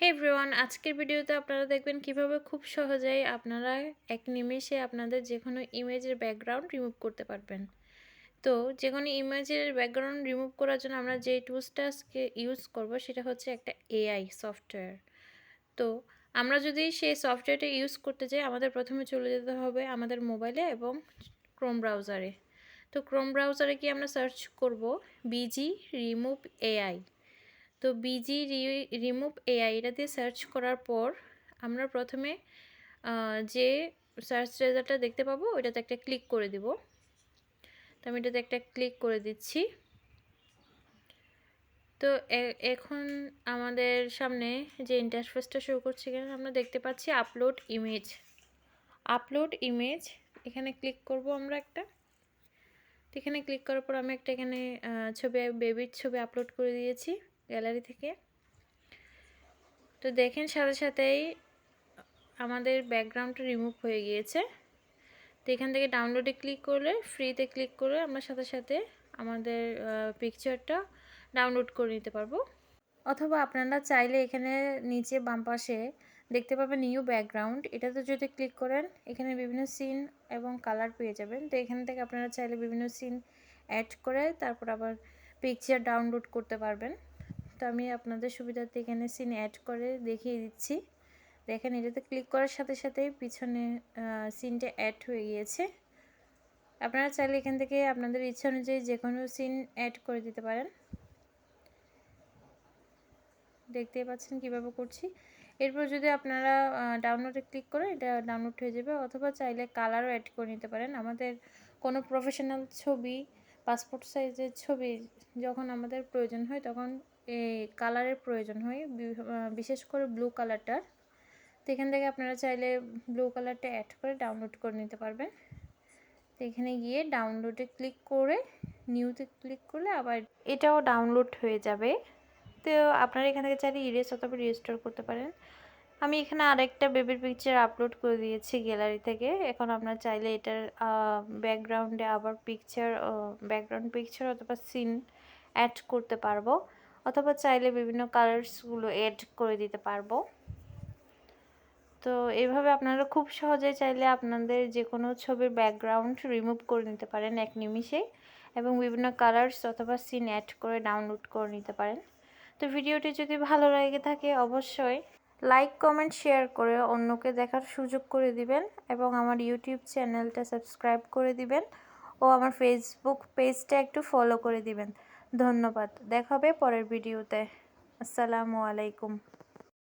হে everyone আজকের ভিডিওতে আপনারা দেখবেন কীভাবে খুব সহজেই আপনারা এক নিমেষে আপনাদের যে কোনো ইমেজের ব্যাকগ্রাউন্ড রিমুভ করতে পারবেন। তো যে কোনো ইমেজের ব্যাকগ্রাউন্ড রিমুভ করার জন্য আমরা যে টুলসটা আজকে ইউজ করব সেটা হচ্ছে একটা এআই সফটওয়্যার তো আমরা যদি সেই সফটওয়্যারটা ইউজ করতে চাই আমাদের প্রথমে চলে যেতে হবে আমাদের মোবাইলে এবং ক্রোম ব্রাউজারে তো ক্রোম ব্রাউজারে কি আমরা সার্চ করব? বিজি রিমুভ এআই তো বিজি রিমুভ এআই দিয়ে সার্চ করার পর আমরা প্রথমে যে সার্চ রেজাল্টটা দেখতে পাবো ওইটাতে একটা ক্লিক করে দিব। তো আমি এটাতে একটা ক্লিক করে দিচ্ছি। তো এখন আমাদের সামনে যে ইন্টারফেসটা শো করছে এখানে আমরা দেখতে পাচ্ছি আপলোড ইমেজ আপলোড ইমেজ এখানে ক্লিক করব আমরা একটা। এখানে ক্লিক করার পর আমি একটা এখানে ছবি বেবির ছবি আপলোড করে দিয়েছি। গ্যালারি থেকে। তো দেখেন সাথে সাথেই আমাদের ব্যাকগ্রাউন্ডটা রিমুভ হয়ে গিয়েছে। তো এখান থেকে ডাউনলোডে ক্লিক করলে, ফ্রিতে ক্লিক করে আমরা সাথে সাথে আমাদের পিকচারটা ডাউনলোড করে নিতে পারব। অথবা আপনারা চাইলে এখানে নিচে বাম পাশে দেখতে পাবেন নিউ ব্যাকগ্রাউন্ড এটাতে যদি ক্লিক করেন, এখানে বিভিন্ন সিন এবং কালার পেয়ে যাবেন। তো এখান থেকে আপনারা চাইলে বিভিন্ন সিন অ্যাড করে তারপর আবার পিকচার ডাউনলোড করতে পারবেন। তো আমি আপনাদের সুবিধার্থে এখানে সিন অ্যাড করে দেখিয়ে দিচ্ছি। দেখেন, এটাতে ক্লিক করার সাথে সাথেই পিছনে সিনটা অ্যাড হয়ে গিয়েছে। আপনারা চাইলে এখান থেকে আপনাদের ইচ্ছা অনুযায়ী যে কোনো সিন অ্যাড করে দিতে পারেন। দেখতেই পাচ্ছেন কীভাবে করছি। এরপর যদি আপনারা ডাউনলোডে ক্লিক করে এটা ডাউনলোড হয়ে যাবে, অথবা চাইলে কালারও অ্যাড করে নিতে পারেন। আমাদের কোনো প্রফেশনাল ছবি পাসপোর্ট সাইজের ছবি যখন আমাদের প্রয়োজন হয়, তখন কালারের প্রয়োজন হয় বিশেষ করে ব্লু কালারটার। তো এখান থেকে আপনারা চাইলে ব্লু কালারটা অ্যাড করে ডাউনলোড করে নিতে পারবেন। তো এখানে গিয়ে ডাউনলোডে ক্লিক করে নিউতে ক্লিক করলে আবার এটাও ডাউনলোড হয়ে যাবে। তো আপনারা এখান থেকে চাইলে ইরেজ অথবা রেজিস্টার করতে পারেন। আমি এখানে আরেকটা বেবির পিকচার আপলোড করে দিয়েছি গ্যালারি থেকে। এখন আপনার চাইলে এটার ব্যাকগ্রাউন্ডে আবার পিকচার ব্যাকগ্রাউন্ড পিকচার অথবা সিন অ্যাড করতে পারব। অথবা চাইলে বিভিন্ন কালার্সগুলো অ্যাড করে দিতে পারব। তো এইভাবে আপনারা খুব সহজে চাইলে আপনাদের যে কোনো ছবির ব্যাকগ্রাউন্ড রিমুভ করে নিতে পারেন এক নিমিষে এবং বিভিন্ন কালার্স অথবা সিন অ্যাড করে ডাউনলোড করে নিতে পারেন। তো ভিডিওটি যদি ভালো লেগে থাকে অবশ্যই লাইক কমেন্ট শেয়ার করে অন্যকে দেখার সুযোগ করে দিবেন এবং আমার ইউটিউব চ্যানেলটা সাবস্ক্রাইব করে দিবেন ও আমার ফেসবুক পেজটা একটু ফলো করে দিবেন। ধন্যবাদ। দেখাবে পরের ভিডিওতে। আসসালামু আলাইকুম।